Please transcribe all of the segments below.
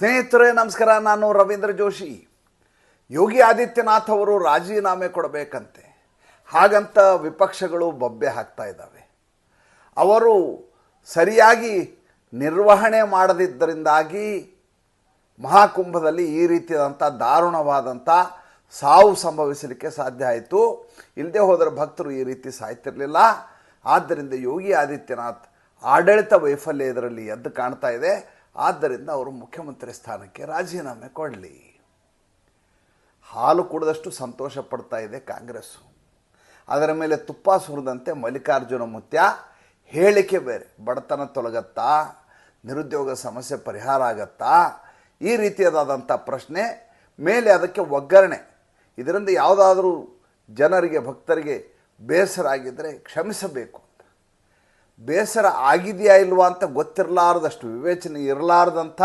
ಸ್ನೇಹಿತರೇ, ನಮಸ್ಕಾರ. ನಾನು ರವೀಂದ್ರ ಜೋಶಿ. ಯೋಗಿ ಆದಿತ್ಯನಾಥ್ ಅವರು ರಾಜೀನಾಮೆ ಕೊಡಬೇಕಂತೆ. ಹಾಗಂತ ವಿಪಕ್ಷಗಳು ಬೊಬ್ಬೆ ಹಾಕ್ತಾ ಇದ್ದಾವೆ. ಅವರು ಸರಿಯಾಗಿ ನಿರ್ವಹಣೆ ಮಾಡದಿದ್ದರಿಂದಾಗಿ ಮಹಾಕುಂಭದಲ್ಲಿ ಈ ರೀತಿಯಾದಂಥ ದಾರುಣವಾದಂಥ ಸಾವು ಸಂಭವಿಸಲಿಕ್ಕೆ ಸಾಧ್ಯ ಆಯಿತು. ಇಲ್ಲದೆ ಹೋದರೆ ಭಕ್ತರು ಈ ರೀತಿ ಸಾಯ್ತಿರಲಿಲ್ಲ. ಆದ್ದರಿಂದ ಯೋಗಿ ಆದಿತ್ಯನಾಥ್ ಆಡಳಿತ ವೈಫಲ್ಯ ಇದರಲ್ಲಿ ಎದ್ದು ಕಾಣ್ತಾ ಇದೆ. ಆದ್ದರಿಂದ ಅವರು ಮುಖ್ಯಮಂತ್ರಿ ಸ್ಥಾನಕ್ಕೆ ರಾಜೀನಾಮೆ ಕೊಡಲಿ. ಹಾಲು ಕುಡಿದಷ್ಟು ಸಂತೋಷ ಪಡ್ತಾ ಇದೆ ಕಾಂಗ್ರೆಸ್ಸು ಅದರ ಮೇಲೆ ತುಪ್ಪ ಸುರಿದಂತೆ ಮಲ್ಲಿಕಾರ್ಜುನ ಮುತ್ಯ ಹೇಳಿಕೆ ಬೇರೆ. ಬಡತನ ತೊಲಗತ್ತಾ? ನಿರುದ್ಯೋಗ ಸಮಸ್ಯೆ ಪರಿಹಾರ ಆಗತ್ತಾ? ಈ ರೀತಿಯಾದಂಥ ಪ್ರಶ್ನೆ ಮೇಲೆ ಅದಕ್ಕೆ ಒಗ್ಗರಣೆ. ಇದರಿಂದ ಯಾವುದಾದ್ರೂ ಜನರಿಗೆ, ಭಕ್ತರಿಗೆ ಬೇಸರ ಆಗಿದ್ದರೆ ಕ್ಷಮಿಸಬೇಕು. ಬೇಸರ ಆಗಿದೆಯಾ ಇಲ್ವಾ ಅಂತ ಗೊತ್ತಿರಲಾರದಷ್ಟು, ವಿವೇಚನೆ ಇರಲಾರ್ದಂಥ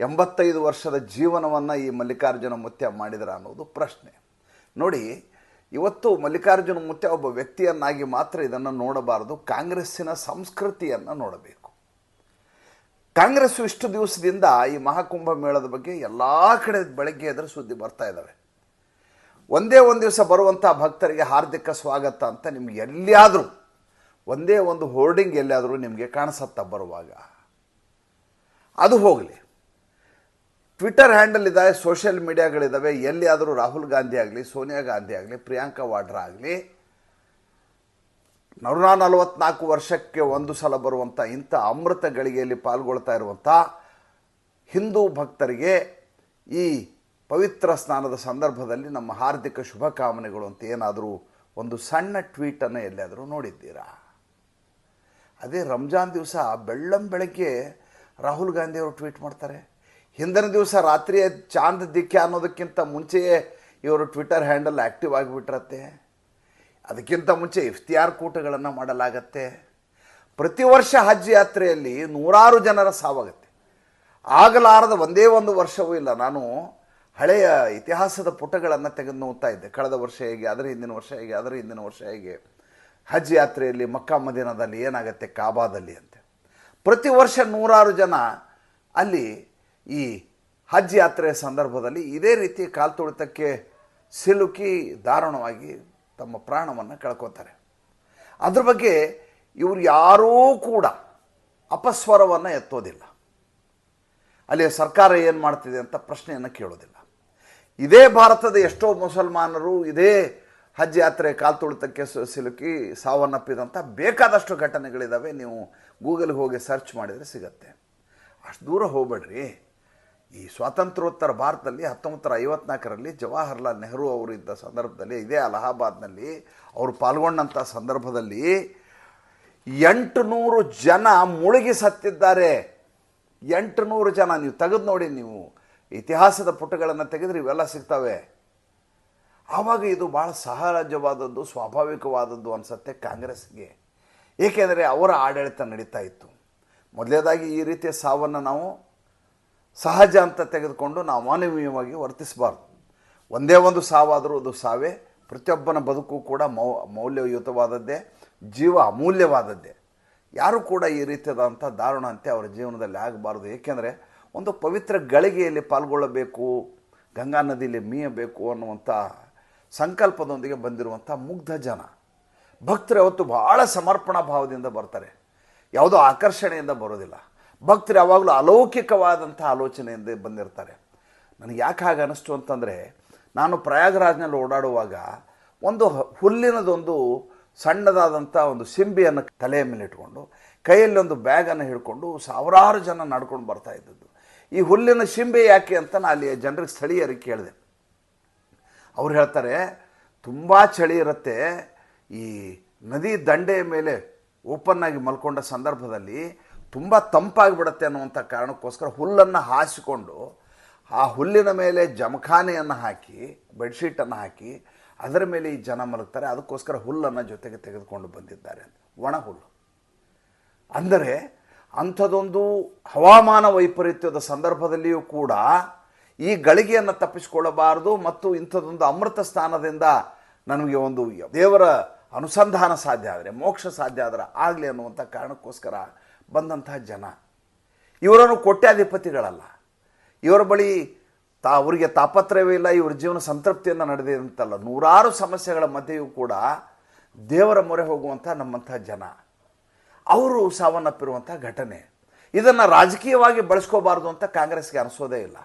ಎಂಬತ್ತೈದು ವರ್ಷದ ಜೀವನವನ್ನು ಈ ಮಲ್ಲಿಕಾರ್ಜುನ ಮುತ್ಯ ಮಾಡಿದ್ರ ಅನ್ನೋದು ಪ್ರಶ್ನೆ. ನೋಡಿ, ಇವತ್ತು ಮಲ್ಲಿಕಾರ್ಜುನ ಮುತ್ಯ ಒಬ್ಬ ವ್ಯಕ್ತಿಯನ್ನಾಗಿ ಮಾತ್ರ ಇದನ್ನು ನೋಡಬಾರದು, ಕಾಂಗ್ರೆಸ್ಸಿನ ಸಂಸ್ಕೃತಿಯನ್ನು ನೋಡಬೇಕು. ಕಾಂಗ್ರೆಸ್ಸು ಇಷ್ಟು ದಿವಸದಿಂದ ಈ ಮಹಾಕುಂಭ ಮೇಳದ ಬಗ್ಗೆ ಎಲ್ಲ ಕಡೆ ಬೆಳಗ್ಗೆ ಎದುರು ಸುದ್ದಿ ಬರ್ತಾ ಇದ್ದಾವೆ ಒಂದೇ ಒಂದು ದಿವಸ ಬರುವಂಥ ಭಕ್ತರಿಗೆ ಹಾರ್ದಿಕ ಸ್ವಾಗತ ಅಂತ ನಿಮ್ಗೆ ಎಲ್ಲಿಯಾದರೂ ಒಂದೇ ಒಂದು ಹೋರ್ಡಿಂಗ್ ಎಲ್ಲಿಯಾದರೂ ನಿಮಗೆ ಕಾಣಿಸತ್ತ ಬರುವಾಗ. ಅದು ಹೋಗಲಿ. ಟ್ವಿಟರ್ ಹ್ಯಾಂಡಲ್ ಇದ್ದಾವೆ ಸೋಷಿಯಲ್ ಮೀಡಿಯಾಗಳಿದ್ದಾವೆ ಎಲ್ಲಿಯಾದರೂ ರಾಹುಲ್ ಗಾಂಧಿ ಆಗಲಿ, ಸೋನಿಯಾ ಗಾಂಧಿ ಆಗಲಿ, ಪ್ರಿಯಾಂಕಾ ವಾಡ್ರಾ ಆಗಲಿ, ನೂರ ನಲವತ್ನಾಲ್ಕು ವರ್ಷಕ್ಕೆ ಒಂದು ಸಲ ಬರುವಂಥ ಇಂಥ ಅಮೃತ ಗಳಿಗೆಯಲ್ಲಿ ಪಾಲ್ಗೊಳ್ತಾ ಇರುವಂಥ ಹಿಂದೂ ಭಕ್ತರಿಗೆ ಈ ಪವಿತ್ರ ಸ್ನಾನದ ಸಂದರ್ಭದಲ್ಲಿ ನಮ್ಮ ಹಾರ್ದಿಕ ಶುಭಕಾಮನೆಗಳು ಅಂತ ಏನಾದರೂ ಒಂದು ಸಣ್ಣ ಟ್ವೀಟನ್ನು ಎಲ್ಲಿಯಾದರೂ ನೋಡಿದ್ದೀರಾ? ಅದೇ ರಂಜಾನ್ ದಿವಸ ಬೆಳ್ಳಂ ಬೆಳಗ್ಗೆ ರಾಹುಲ್ ಗಾಂಧಿ ಅವರು ಟ್ವೀಟ್ ಮಾಡ್ತಾರೆ. ಹಿಂದಿನ ದಿವಸ ರಾತ್ರಿ ಚಾಂದ ದಿಕ್ಕೆ ಅನ್ನೋದಕ್ಕಿಂತ ಮುಂಚೆಯೇ ಇವರು ಟ್ವಿಟರ್ ಹ್ಯಾಂಡಲ್ ಆ್ಯಕ್ಟಿವ್ ಆಗಿಬಿಟ್ರತ್ತೆ. ಅದಕ್ಕಿಂತ ಮುಂಚೆ ಇಫ್ತಿಯಾರ್ ಕೂಟಗಳನ್ನು ಮಾಡಲಾಗತ್ತೆ. ಪ್ರತಿ ವರ್ಷ ಹಜ್ ಯಾತ್ರೆಯಲ್ಲಿ ನೂರಾರು ಜನರ ಸಾವಾಗತ್ತೆ. ಆಗಲಾರದ ಒಂದೇ ಒಂದು ವರ್ಷವೂ ಇಲ್ಲ. ನಾನು ಹಳೆಯ ಇತಿಹಾಸದ ಪುಟಗಳನ್ನು ತೆಗೆದು ನೋಡ್ತಾ ಇದ್ದೆ. ಕಳೆದ ವರ್ಷ ಹೇಗೆ ಆದರೆ ಹಿಂದಿನ ವರ್ಷ ಹೇಗೆ ಆದರೆ ಹಿಂದಿನ ವರ್ಷ ಹೇಗೆ. ಹಜ್ ಯಾತ್ರೆಯಲ್ಲಿ ಮಕ್ಕಾ ಮದೀನದಲ್ಲಿ ಏನಾಗುತ್ತೆ? ಕಾಬಾದಲ್ಲಿ ಅಂತೆ. ಪ್ರತಿ ವರ್ಷ ನೂರಾರು ಜನ ಅಲ್ಲಿ ಈ ಹಜ್ ಯಾತ್ರೆಯ ಸಂದರ್ಭದಲ್ಲಿ ಇದೇ ರೀತಿ ಕಾಲ್ತುಳಿತಕ್ಕೆ ಸಿಲುಕಿ ದಾರುಣವಾಗಿ ತಮ್ಮ ಪ್ರಾಣವನ್ನು ಕಳ್ಕೋತಾರೆ. ಅದ್ರ ಬಗ್ಗೆ ಇವರು ಯಾರೂ ಕೂಡ ಅಪಸ್ವರವನ್ನು ಎತ್ತೋದಿಲ್ಲ. ಅಲ್ಲಿ ಸರ್ಕಾರ ಏನು ಮಾಡ್ತಿದೆ ಅಂತ ಪ್ರಶ್ನೆಯನ್ನು ಕೇಳೋದಿಲ್ಲ. ಇದೇ ಭಾರತದ ಎಷ್ಟೋ ಮುಸಲ್ಮಾನರು, ಇದೇ ಹಜ್ ಯಾತ್ರೆ ಕಾಲು ತುಳಿತಕ್ಕೆ ಸಿಲುಕಿ ಸಾವನ್ನಪ್ಪಿದಂಥ ಬೇಕಾದಷ್ಟು ಘಟನೆಗಳಿದ್ದಾವೆ ನೀವು ಗೂಗಲ್ಗೆ ಹೋಗಿ ಸರ್ಚ್ ಮಾಡಿದರೆ ಸಿಗತ್ತೆ. ಅಷ್ಟು ದೂರ ಹೋಗ್ಬೇಡ್ರಿ. ಈ ಸ್ವಾತಂತ್ರ್ಯೋತ್ತರ ಭಾರತದಲ್ಲಿ ಹತ್ತೊಂಬತ್ತರ ಐವತ್ನಾಲ್ಕರಲ್ಲಿ ಜವಾಹರ್ಲಾಲ್ ನೆಹರು ಅವರು ಇದ್ದ ಸಂದರ್ಭದಲ್ಲಿ, ಇದೇ ಅಲಹಾಬಾದ್ನಲ್ಲಿ ಅವರು ಪಾಲ್ಗೊಂಡಂಥ ಸಂದರ್ಭದಲ್ಲಿ ಎಂಟು ನೂರು ಜನ ಮುಳುಗಿ ಸತ್ತಿದ್ದಾರೆ. ಎಂಟು ನೂರು ಜನ ನೀವು ತೆಗೆದು ನೋಡಿ ನೀವು ಇತಿಹಾಸದ ಪುಟಗಳನ್ನು ತೆಗೆದ್ರೆ ಇವೆಲ್ಲ ಸಿಗ್ತವೆ. ಆವಾಗ ಇದು ಭಾಳ ಸಹಜವಾದದ್ದು ಸ್ವಾಭಾವಿಕವಾದದ್ದು ಅನಿಸುತ್ತೆ ಕಾಂಗ್ರೆಸ್ಗೆ. ಏಕೆಂದರೆ ಅವರ ಆಡಳಿತ ನಡೀತಾ ಇತ್ತು. ಮೊದಲೇದಾಗಿ ಈ ರೀತಿಯ ಸಾವನ್ನು ನಾವು ಸಹಜ ಅಂತ ತೆಗೆದುಕೊಂಡು ನಾವು ಮಾನವೀಯವಾಗಿ ವರ್ತಿಸಬಾರ್ದು. ಒಂದೇ ಒಂದು ಸಾವಾದರೂ ಅದು ಸಾವೇ, ಪ್ರತಿಯೊಬ್ಬನ ಬದುಕು ಕೂಡ ಮೌ, ಮೌಲ್ಯಯುತವಾದದ್ದೇ, ಜೀವ ಅಮೂಲ್ಯವಾದದ್ದೇ. ಯಾರು ಕೂಡ ಈ ರೀತಿಯಾದಂಥ ದಾರುಣ ಅಂತೆ ಅವರ ಜೀವನದಲ್ಲಿ ಆಗಬಾರ್ದು. ಏಕೆಂದರೆ ಒಂದು ಪವಿತ್ರ ಗಳಿಗೆಯಲ್ಲಿ ಪಾಲ್ಗೊಳ್ಳಬೇಕು, ಗಂಗಾ ನದಿಯಲ್ಲಿ ಮೀಯಬೇಕು ಅನ್ನುವಂಥ ಸಂಕಲ್ಪದೊಂದಿಗೆ ಬಂದಿರುವಂಥ ಮುಗ್ಧ ಜನ. ಭಕ್ತರು ಯಾವತ್ತು ಭಾಳ ಸಮರ್ಪಣಾ ಭಾವದಿಂದ ಬರ್ತಾರೆ. ಯಾವುದೋ ಆಕರ್ಷಣೆಯಿಂದ ಬರೋದಿಲ್ಲ. ಭಕ್ತರು ಯಾವಾಗಲೂ ಅಲೌಕಿಕವಾದಂಥ ಆಲೋಚನೆಯಿಂದ ಬಂದಿರ್ತಾರೆ. ನನಗೆ ಯಾಕೆ ಹಾಗೆ ಅನ್ನಿಸ್ತು ಅಂತಂದರೆ, ನಾನು ಪ್ರಯಾಗರಾಜ್ನಲ್ಲಿ ಓಡಾಡುವಾಗ ಒಂದು ಹುಲ್ಲಿನದೊಂದು ಸಣ್ಣದಾದಂಥ ಒಂದು ಸಿಂಬಿಯನ್ನು ತಲೆಯ ಮೇಲೆ ಇಟ್ಕೊಂಡು, ಕೈಯಲ್ಲಿ ಒಂದು ಬ್ಯಾಗನ್ನು ಹಿಡ್ಕೊಂಡು ಸಾವಿರಾರು ಜನ ನಡ್ಕೊಂಡು ಬರ್ತಾ ಇದ್ದದ್ದು. ಈ ಹುಲ್ಲಿನ ಶಿಂಬೆ ಯಾಕೆ ಅಂತ ನಾನು ಅಲ್ಲಿ ಜನರಿಗೆ ಸ್ಥಳೀಯರಿಗೆ ಕೇಳಿದೆ. ಅವ್ರು ಹೇಳ್ತಾರೆ, ತುಂಬ ಚಳಿ ಇರುತ್ತೆ, ಈ ನದಿ ದಂಡೆಯ ಮೇಲೆ ಓಪನ್ ಆಗಿ ಮಲ್ಕೊಂಡ ಸಂದರ್ಭದಲ್ಲಿ ತುಂಬ ತಂಪಾಗಿಬಿಡುತ್ತೆ ಅನ್ನುವಂಥ ಕಾರಣಕ್ಕೋಸ್ಕರ ಹುಲ್ಲನ್ನು ಹಾಸಿಕೊಂಡು ಆ ಹುಲ್ಲಿನ ಮೇಲೆ ಜಮಖಾನೆಯನ್ನು ಹಾಕಿ, ಬೆಡ್ಶೀಟನ್ನು ಹಾಕಿ, ಅದರ ಮೇಲೆ ಈ ಜನ ಮಲಗ್ತಾರೆ. ಅದಕ್ಕೋಸ್ಕರ ಹುಲ್ಲನ್ನು ಜೊತೆಗೆ ತೆಗೆದುಕೊಂಡು ಬಂದಿದ್ದಾರೆ ಒಣ ಹುಲ್ಲು. ಅಂದರೆ ಅಂಥದ್ದೊಂದು ಹವಾಮಾನ ವೈಪರೀತ್ಯದ ಸಂದರ್ಭದಲ್ಲಿಯೂ ಕೂಡ ಈ ಗಳಿಗೆಯನ್ನು ತಪ್ಪಿಸಿಕೊಳ್ಳಬಾರದು ಮತ್ತು ಇಂಥದ್ದೊಂದು ಅಮೃತ ಸ್ಥಾನದಿಂದ ನನಗೆ ಒಂದು ದೇವರ ಅನುಸಂಧಾನ ಸಾಧ್ಯ ಆದರೆ, ಮೋಕ್ಷ ಸಾಧ್ಯ ಆದರೆ ಆಗಲಿ ಅನ್ನುವಂಥ ಕಾರಣಕ್ಕೋಸ್ಕರ ಬಂದಂತಹ ಜನ. ಇವರನ್ನು ಕೋಟ್ಯಾಧಿಪತಿಗಳಲ್ಲ. ಇವರ ಬಳಿ ತಾ, ಅವರಿಗೆ ತಾಪತ್ರಯವೇ ಇಲ್ಲ, ಇವರ ಜೀವನ ಸಂತೃಪ್ತಿಯಿಂದ ನಡೆದಿದೆ ಅಂತಲ್ಲ ನೂರಾರು ಸಮಸ್ಯೆಗಳ ಮಧ್ಯೆಯೂ ಕೂಡ ದೇವರ ಮೊರೆ ಹೋಗುವಂಥ ನಮ್ಮಂಥ ಜನ. ಅವರು ಸಾವನ್ನಪ್ಪಿರುವಂಥ ಘಟನೆ. ಇದನ್ನು ರಾಜಕೀಯವಾಗಿ ಬಳಸ್ಕೋಬಾರ್ದು ಅಂತ ಕಾಂಗ್ರೆಸ್ಗೆ ಅನಿಸೋದೇ ಇಲ್ಲ.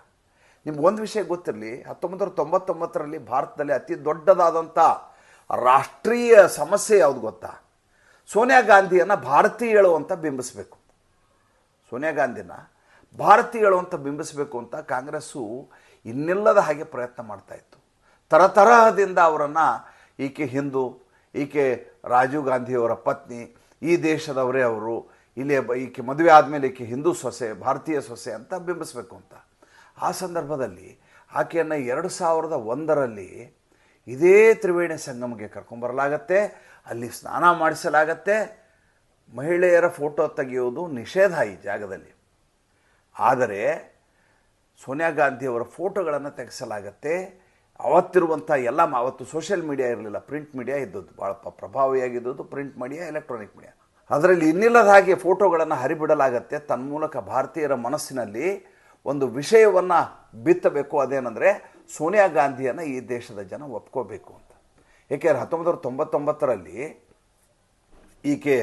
ನಿಮ್ಗೆ ಒಂದು ವಿಷಯ ಗೊತ್ತಿರಲಿ ಹತ್ತೊಂಬತ್ತು ನೂರ ತೊಂಬತ್ತೊಂಬತ್ತರಲ್ಲಿ ಭಾರತದಲ್ಲಿ ಅತಿ ದೊಡ್ಡದಾದಂಥ ರಾಷ್ಟ್ರೀಯ ಸಮಸ್ಯೆ ಯಾವುದು ಗೊತ್ತಾ? ಸೋನಿಯಾ ಗಾಂಧಿಯನ್ನು ಭಾರತೀಯಳು ಅಂತ ಬಿಂಬಿಸಬೇಕು. ಸೋನಿಯಾ ಗಾಂಧಿನ ಭಾರತೀಯಳು ಅಂತ ಬಿಂಬಿಸಬೇಕು ಅಂತ ಕಾಂಗ್ರೆಸ್ಸು ಇನ್ನಿಲ್ಲದ ಹಾಗೆ ಪ್ರಯತ್ನ ಮಾಡ್ತಾ ಇತ್ತು. ತರತರಹದಿಂದ ಅವರನ್ನು ಈಕೆ ಹಿಂದೂ, ಈಕೆ ರಾಜೀವ್ ಗಾಂಧಿಯವರ ಪತ್ನಿ, ಈ ದೇಶದವರೇ ಅವರು, ಇಲ್ಲಿ ಈಕೆ ಮದುವೆ ಆದಮೇಲೆ ಈಕೆ ಹಿಂದೂ ಸೊಸೆ, ಭಾರತೀಯ ಸೊಸೆ ಅಂತ ಬಿಂಬಿಸಬೇಕು ಅಂತ. ಆ ಸಂದರ್ಭದಲ್ಲಿ ಆಕೆಯನ್ನು ಎರಡು ಸಾವಿರದ ಒಂದರಲ್ಲಿ ಇದೇ ತ್ರಿವೇಣಿ ಸಂಗಮಕ್ಕೆ ಕರ್ಕೊಂಬರಲಾಗತ್ತೆ ಅಲ್ಲಿ ಸ್ನಾನ ಮಾಡಿಸಲಾಗತ್ತೆ. ಮಹಿಳೆಯರ ಫೋಟೋ ತೆಗೆಯುವುದು ನಿಷೇಧ ಈ ಜಾಗದಲ್ಲಿ. ಆದರೆ ಸೋನಿಯಾ ಗಾಂಧಿಯವರ ಫೋಟೋಗಳನ್ನು ತೆಗೆಸಲಾಗತ್ತೆ. ಅವತ್ತಿರುವಂಥ ಎಲ್ಲ ಅವತ್ತು ಸೋಷಿಯಲ್ ಮೀಡಿಯಾ ಇರಲಿಲ್ಲ. ಪ್ರಿಂಟ್ ಮೀಡಿಯಾ ಇದ್ದದ್ದು. ಭಾಳ ಪ್ರಭಾವಿಯಾಗಿದ್ದದ್ದು ಪ್ರಿಂಟ್ ಮೀಡಿಯಾ, ಎಲೆಕ್ಟ್ರಾನಿಕ್ ಮೀಡಿಯಾ. ಅದರಲ್ಲಿ ಇನ್ನಿಲ್ಲದ ಹಾಗೆ ಫೋಟೋಗಳನ್ನು ಹರಿಬಿಡಲಾಗತ್ತೆ. ತನ್ಮೂಲಕ ಭಾರತೀಯರ ಮನಸ್ಸಿನಲ್ಲಿ ಒಂದು ವಿಷಯವನ್ನು ಬಿತ್ತಬೇಕು. ಅದೇನೆಂದರೆ ಸೋನಿಯಾ ಗಾಂಧಿಯನ್ನು ಈ ದೇಶದ ಜನ ಒಪ್ಕೋಬೇಕು ಅಂತ. ಏಕೆಂದರೆ ಹತ್ತೊಂಬತ್ತು ನೂರ ತೊಂಬತ್ತೊಂಬತ್ತರಲ್ಲಿ ಈಕೆ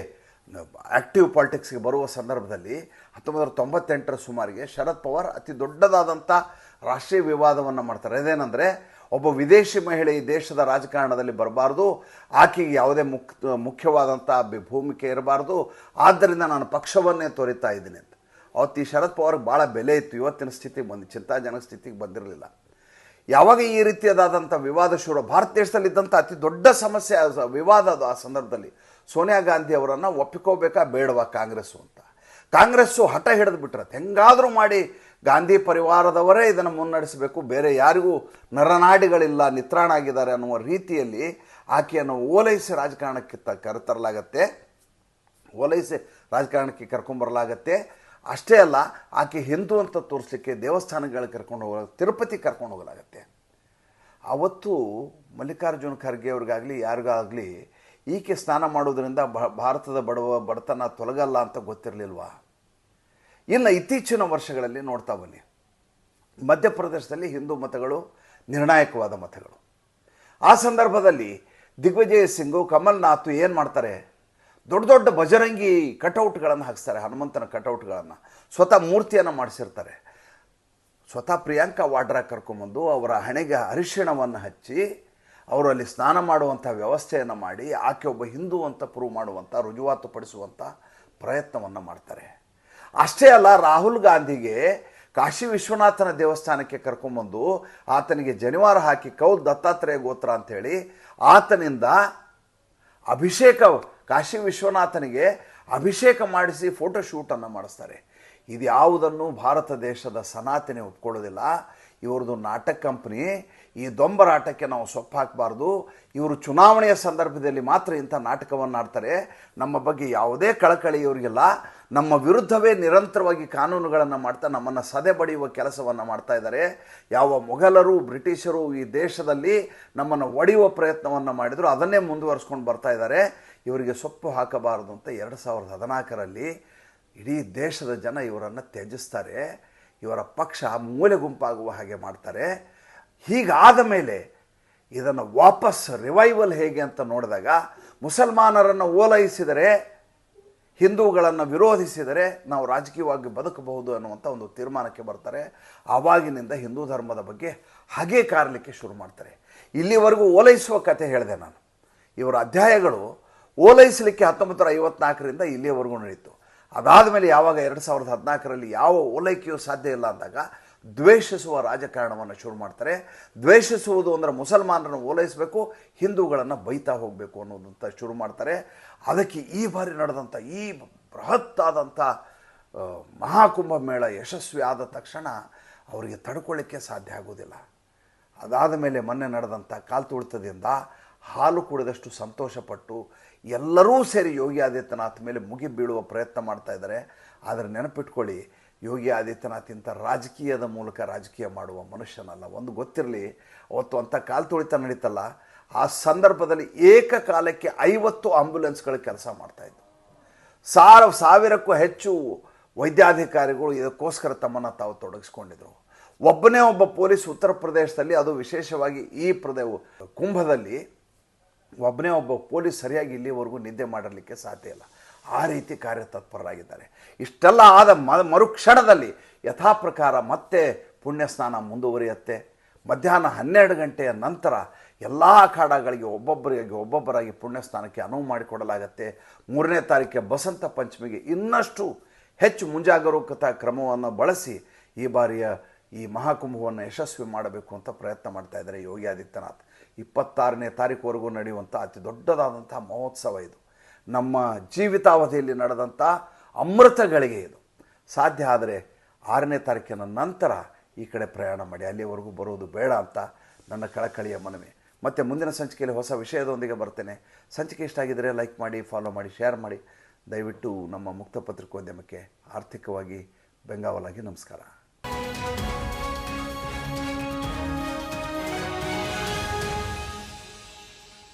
ಆ್ಯಕ್ಟಿವ್ ಪಾಲಿಟಿಕ್ಸ್ಗೆ ಬರುವ ಸಂದರ್ಭದಲ್ಲಿ ಹತ್ತೊಂಬತ್ತು ನೂರ ತೊಂಬತ್ತೆಂಟರ ಸುಮಾರಿಗೆ ಶರದ್ ಪವಾರ್ ಅತಿ ದೊಡ್ಡದಾದಂಥ ರಾಷ್ಟ್ರೀಯ ವಿವಾದವನ್ನು ಮಾಡ್ತಾರೆ. ಅದೇನೆಂದರೆ ಒಬ್ಬ ವಿದೇಶಿ ಮಹಿಳೆ ಈ ದೇಶದ ರಾಜಕಾರಣದಲ್ಲಿ ಬರಬಾರ್ದು, ಆಕೆಗೆ ಯಾವುದೇ ಮುಖ್ಯವಾದಂಥ ಭೂಮಿಕೆ ಇರಬಾರ್ದು, ಆದ್ದರಿಂದ ನಾನು ಪಕ್ಷವನ್ನೇ ತೊರಿತಾ ಇದ್ದೀನಿ ಅಂತ. ಅವತ್ತು ಈ ಶರದ್ ಪವಾರ್ಗೆ ಭಾಳ ಬೆಲೆ ಇತ್ತು. ಇವತ್ತಿನ ಸ್ಥಿತಿಗೆ ಬಂದು, ಚಿಂತಾಜನಕ ಸ್ಥಿತಿಗೆ ಬಂದಿರಲಿಲ್ಲ. ಯಾವಾಗ ಈ ರೀತಿಯಾದಂಥ ವಿವಾದ ಶುರು, ಭಾರತ ದೇಶದಲ್ಲಿದ್ದಂಥ ಅತಿ ದೊಡ್ಡ ಸಮಸ್ಯೆ ವಿವಾದ ಅದು ಆ ಸಂದರ್ಭದಲ್ಲಿ. ಸೋನಿಯಾ ಗಾಂಧಿ ಅವರನ್ನು ಒಪ್ಪಿಕೋಬೇಕಾ, ಬೇಡವಾ ಕಾಂಗ್ರೆಸ್ಸು ಅಂತ. ಕಾಂಗ್ರೆಸ್ಸು ಹಠ ಹಿಡಿದು ಬಿಟ್ಟಿರತ್ತೆ ಹೆಂಗಾದರೂ ಮಾಡಿ ಗಾಂಧಿ ಪರಿವಾರದವರೇ ಇದನ್ನು ಮುನ್ನಡೆಸಬೇಕು. ಬೇರೆ ಯಾರಿಗೂ ನರನಾಡಿಗಳಿಲ್ಲ ನಿತ್ರಾಣಾಗಿದ್ದಾರೆ ಅನ್ನುವ ರೀತಿಯಲ್ಲಿ ಆಕೆಯನ್ನು ಓಲೈಸಿ ರಾಜಕಾರಣಕ್ಕೆ ಕರೆತರಲಾಗತ್ತೆ. ಓಲೈಸಿ ರಾಜಕಾರಣಕ್ಕೆ ಕರ್ಕೊಂಬರಲಾಗತ್ತೆ ಅಷ್ಟೇ ಅಲ್ಲ, ಆಕೆ ಹಿಂದೂ ಅಂತ ತೋರಿಸ್ಲಿಕ್ಕೆ ದೇವಸ್ಥಾನಗಳಿಗೆ ಕರ್ಕೊಂಡು ಹೋಗ, ತಿರುಪತಿ ಕರ್ಕೊಂಡು ಹೋಗಲಾಗತ್ತೆ. ಅವತ್ತು ಮಲ್ಲಿಕಾರ್ಜುನ ಖರ್ಗೆ ಅವ್ರಿಗಾಗಲಿ ಯಾರಿಗಾಗಲಿ ಈಕೆ ಸ್ನಾನ ಮಾಡೋದರಿಂದ ಭಾರತದ ಬಡವ, ಬಡತನ ತೊಲಗಲ್ಲ ಅಂತ ಗೊತ್ತಿರಲಿಲ್ವಾ? ಇನ್ನು ಇತ್ತೀಚಿನ ವರ್ಷಗಳಲ್ಲಿ ನೋಡ್ತಾ ಬನ್ನಿ. ಮಧ್ಯಪ್ರದೇಶದಲ್ಲಿ ಹಿಂದೂ ಮತಗಳು ನಿರ್ಣಾಯಕವಾದ ಮತಗಳು. ಆ ಸಂದರ್ಭದಲ್ಲಿ ದಿಗ್ವಿಜಯ್ ಸಿಂಗು, ಕಮಲ್ನಾಥ್ ಏನು ಮಾಡ್ತಾರೆ? ದೊಡ್ಡ ದೊಡ್ಡ ಬಜರಂಗಿ ಕಟೌಟ್ಗಳನ್ನು ಹಾಕ್ಸ್ತಾರೆ, ಹನುಮಂತನ ಕಟೌಟ್ಗಳನ್ನು. ಸ್ವತಃ ಮೂರ್ತಿಯನ್ನು ಮಾಡಿಸಿರ್ತಾರೆ. ಸ್ವತಃ ಪ್ರಿಯಾಂಕಾ ವಾಡ್ರಾ ಕರ್ಕೊಂಬಂದು ಅವರ ಹಣೆಗೆ ಅರಿಶಿಣವನ್ನು ಹಚ್ಚಿ, ಅವರಲ್ಲಿ ಸ್ನಾನ ಮಾಡುವಂಥ ವ್ಯವಸ್ಥೆಯನ್ನು ಮಾಡಿ, ಆಕೆ ಒಬ್ಬ ಹಿಂದೂ ಅಂತ ಪ್ರೂವ್ ಮಾಡುವಂಥ ರುಜುವಾತು ಪಡಿಸುವಂಥ ಪ್ರಯತ್ನವನ್ನು ಮಾಡ್ತಾರೆ. ಅಷ್ಟೇ ಅಲ್ಲ, ರಾಹುಲ್ ಗಾಂಧಿಗೆ ಕಾಶಿ ವಿಶ್ವನಾಥನ ದೇವಸ್ಥಾನಕ್ಕೆ ಕರ್ಕೊಂಬಂದು ಆತನಿಗೆ ಜನಿವಾರ ಹಾಕಿ ಕೌಲ್ ದತ್ತಾತ್ರೇಯ ಗೋತ್ರ ಅಂಥೇಳಿ ಆತನಿಂದ ಅಭಿಷೇಕ ಕಾಶಿ ವಿಶ್ವನಾಥನಿಗೆ ಅಭಿಷೇಕ ಮಾಡಿಸಿ ಫೋಟೋ ಶೂಟನ್ನು ಮಾಡಿಸ್ತಾರೆ. ಇದು ಯಾವುದನ್ನು ಭಾರತ ದೇಶದ ಸನಾತನೆ ಒಪ್ಕೊಳ್ಳೋದಿಲ್ಲ. ಇವ್ರದ್ದು ನಾಟಕ ಕಂಪ್ನಿ ಈ ದೊಂಬರಾಟಕ್ಕೆ ನಾವು ಸೊಪ್ಪು ಹಾಕಬಾರ್ದು ಇವರು ಚುನಾವಣೆಯ ಸಂದರ್ಭದಲ್ಲಿ ಮಾತ್ರ ಇಂಥ ನಾಟಕವನ್ನು ಆಡ್ತಾರೆ ನಮ್ಮ ಬಗ್ಗೆ ಯಾವುದೇ ಕಳಕಳಿ ಇವರಿಗಿಲ್ಲ. ನಮ್ಮ ವಿರುದ್ಧವೇ ನಿರಂತರವಾಗಿ ಕಾನೂನುಗಳನ್ನು ಮಾಡ್ತಾ ನಮ್ಮನ್ನು ಸದೆ ಬಡಿಯುವ ಕೆಲಸವನ್ನು ಮಾಡ್ತಾ ಇದ್ದಾರೆ. ಯಾವ ಮೊಘಲರು, ಬ್ರಿಟಿಷರು ಈ ದೇಶದಲ್ಲಿ ನಮ್ಮನ್ನು ಒಡೆಯುವ ಪ್ರಯತ್ನವನ್ನು ಮಾಡಿದರು. ಅದನ್ನೇ ಮುಂದುವರಿಸ್ಕೊಂಡು ಬರ್ತಾ ಇದ್ದಾರೆ. ಇವರಿಗೆ ಸೊಪ್ಪು ಹಾಕಬಾರದು ಅಂತ ಎರಡು ಸಾವಿರದ ಹದಿನಾಲ್ಕರಲ್ಲಿ ಇಡೀ ದೇಶದ ಜನ ಇವರನ್ನು ತ್ಯಜಿಸ್ತಾರೆ. ಇವರ ಪಕ್ಷ ಮೂಲೆ ಗುಂಪಾಗುವ ಹಾಗೆ ಮಾಡ್ತಾರೆ. ಹೀಗಾದ ಮೇಲೆ ಇದನ್ನು ವಾಪಸ್ ರಿವೈವಲ್ ಹೇಗೆ ಅಂತ ನೋಡಿದಾಗ ಮುಸಲ್ಮಾನರನ್ನು ಓಲೈಸಿದರೆ, ಹಿಂದೂಗಳನ್ನು ವಿರೋಧಿಸಿದರೆ ನಾವು ರಾಜಕೀಯವಾಗಿ ಬದುಕಬಹುದು ಅನ್ನುವಂಥ ಒಂದು ತೀರ್ಮಾನಕ್ಕೆ ಬರ್ತಾರೆ. ಆವಾಗಿನಿಂದ ಹಿಂದೂ ಧರ್ಮದ ಬಗ್ಗೆ ಹಾಗೆ ಕಾರಲಿಕ್ಕೆ ಶುರು ಮಾಡ್ತಾರೆ. ಇಲ್ಲಿವರೆಗೂ ಓಲೈಸುವ ಕತೆ ಹೇಳಿದೆ ನಾನು. ಇವರ ಅಧ್ಯಾಯಗಳು ಓಲೈಸಲಿಕ್ಕೆ ಹತ್ತೊಂಬತ್ತು ಐವತ್ನಾಲ್ಕರಿಂದ ಇಲ್ಲಿಯವರೆಗೂ ನಡೆಯಿತು. ಅದಾದ ಮೇಲೆ ಯಾವಾಗ ಎರಡು ಸಾವಿರದ ಹದಿನಾಲ್ಕರಲ್ಲಿ ಯಾವ ಓಲೈಕೆಯೂ ಸಾಧ್ಯ ಇಲ್ಲ ಅಂದಾಗ ದ್ವೇಷಿಸುವ ರಾಜಕಾರಣವನ್ನು ಶುರು ಮಾಡ್ತಾರೆ. ದ್ವೇಷಿಸುವುದು ಅಂದರೆ ಮುಸಲ್ಮಾನರನ್ನು ಓಲೈಸಬೇಕು, ಹಿಂದೂಗಳನ್ನು ಬೈತಾ ಹೋಗಬೇಕು ಅನ್ನೋದಂತ ಶುರು ಮಾಡ್ತಾರೆ. ಅದಕ್ಕೆ ಈ ಬಾರಿ ನಡೆದಂಥ ಈ ಬೃಹತ್ತಾದಂಥ ಮಹಾಕುಂಭ ಮೇಳ ಯಶಸ್ವಿ ಆದ ತಕ್ಷಣ ಅವರಿಗೆ ತಡ್ಕೊಳ್ಳಿಕ್ಕೆ ಸಾಧ್ಯ ಆಗೋದಿಲ್ಲ ಅದಾದ ಮೇಲೆ ಮೊನ್ನೆ ನಡೆದಂಥ ಕಾಲು ತುಳಿತದಿಂದ ಹಾಲು ಕುಡಿದಷ್ಟು ಸಂತೋಷಪಟ್ಟು ಎಲ್ಲರೂ ಸೇರಿ ಯೋಗಿ ಆದಿತ್ಯನಾಥ್ ಮೇಲೆ ಮುಗಿ ಬೀಳುವ ಪ್ರಯತ್ನ ಮಾಡ್ತಾ ಇದ್ದಾರೆ. ಆದರೆ ನೆನಪಿಟ್ಕೊಳ್ಳಿ, ಯೋಗಿ ಆದಿತ್ಯನಾಥ್ ಇಂಥ ರಾಜಕೀಯದ ಮೂಲಕ ರಾಜಕೀಯ ಮಾಡುವ ಮನುಷ್ಯನಲ್ಲ. ಒಂದು ಗೊತ್ತಿರಲಿ, ಅವತ್ತು ಅಂಥ ಕಾಲ್ ತುಳಿತ ನಡೀತಲ್ಲ. ಆ ಸಂದರ್ಭದಲ್ಲಿ ಏಕಕಾಲಕ್ಕೆ ಐವತ್ತು ಆಂಬ್ಯುಲೆನ್ಸ್ಗಳು ಕೆಲಸ ಮಾಡ್ತಾಯಿದ್ವು ಸಾರ, ಸಾವಿರಕ್ಕೂ ಹೆಚ್ಚು ವೈದ್ಯಾಧಿಕಾರಿಗಳು ಇದಕ್ಕೋಸ್ಕರ ತಮ್ಮನ್ನು ತಾವು ತೊಡಗಿಸ್ಕೊಂಡಿದ್ರು. ಒಬ್ಬನೇ ಒಬ್ಬ ಪೊಲೀಸ್ ಉತ್ತರ ಪ್ರದೇಶದಲ್ಲಿ, ಅದು ವಿಶೇಷವಾಗಿ ಈ ಪ್ರದೇ ಕುಂಭದಲ್ಲಿ ಒಬ್ಬನೇ ಒಬ್ಬ ಪೊಲೀಸ್ ಸರಿಯಾಗಿ ಇಲ್ಲಿವರೆಗೂ ನಿದ್ದೆ ಮಾಡಲಿಕ್ಕೆ ಸಾಧ್ಯ ಇಲ್ಲ. ಆ ರೀತಿ ಕಾರ್ಯತತ್ಪರರಾಗಿದ್ದಾರೆ. ಇಷ್ಟೆಲ್ಲ ಆದ ಮರುಕ್ಷಣದಲ್ಲಿ ಯಥಾಪ್ರಕಾರ ಮತ್ತೆ ಪುಣ್ಯ ಸ್ನಾನ ಮುಂದುವರಿಯುತ್ತೆ. ಮಧ್ಯಾಹ್ನ ಹನ್ನೆರಡು ಗಂಟೆಯ ನಂತರ ಎಲ್ಲ ಅಖಾಡಗಳಿಗೆ ಒಬ್ಬೊಬ್ಬರಿಗೆ ಒಬ್ಬೊಬ್ಬರಾಗಿ ಪುಣ್ಯ ಸ್ನಾನಕ್ಕೆ ಅನುವು ಮಾಡಿಕೊಡಲಾಗತ್ತೆ. ಮೂರನೇ ತಾರೀಕಿಗೆ ಬಸಂತ ಪಂಚಮಿಗೆ ಇನ್ನಷ್ಟು ಹೆಚ್ಚು ಮುಂಜಾಗರೂಕತಾ ಕ್ರಮವನ್ನು ಬಳಸಿ ಈ ಬಾರಿಯ ಈ ಮಹಾಕುಂಭವನ್ನು ಯಶಸ್ವಿ ಮಾಡಬೇಕು ಅಂತ ಪ್ರಯತ್ನ ಮಾಡ್ತಾ ಇದ್ದಾರೆ ಯೋಗಿ ಆದಿತ್ಯನಾಥ್. ಇಪ್ಪತ್ತಾರನೇ ತಾರೀಕುವರೆಗೂ ನಡೆಯುವಂಥ ಅತಿ ದೊಡ್ಡದಾದಂಥ ಮಹೋತ್ಸವ ಇದು. ನಮ್ಮ ಜೀವಿತಾವಧಿಯಲ್ಲಿ ನಡೆದಂಥ ಅಮೃತಗಳಿಗೆ ಇದು. ಸಾಧ್ಯ ಆದರೆ ಆರನೇ ತಾರೀಕಿನ ನಂತರ ಈ ಕಡೆ ಪ್ರಯಾಣ ಮಾಡಿ. ಅಲ್ಲಿವರೆಗೂ ಬರೋದು ಬೇಡ ಅಂತ ನನ್ನ ಕಳಕಳಿಯ ಮನವಿ. ಮತ್ತು ಮುಂದಿನ ಸಂಚಿಕೆಯಲ್ಲಿ ಹೊಸ ವಿಷಯದೊಂದಿಗೆ ಬರ್ತೇನೆ. ಸಂಚಿಕೆ ಇಷ್ಟ ಆಗಿದ್ದರೆ ಲೈಕ್ ಮಾಡಿ, ಫಾಲೋ ಮಾಡಿ, ಶೇರ್ ಮಾಡಿ. ದಯವಿಟ್ಟು ನಮ್ಮ ಮುಕ್ತ ಪತ್ರಿಕೋದ್ಯಮಕ್ಕೆ ಆರ್ಥಿಕವಾಗಿ ಬೆಂಗಾವಲಾಗಿ ನಮಸ್ಕಾರ.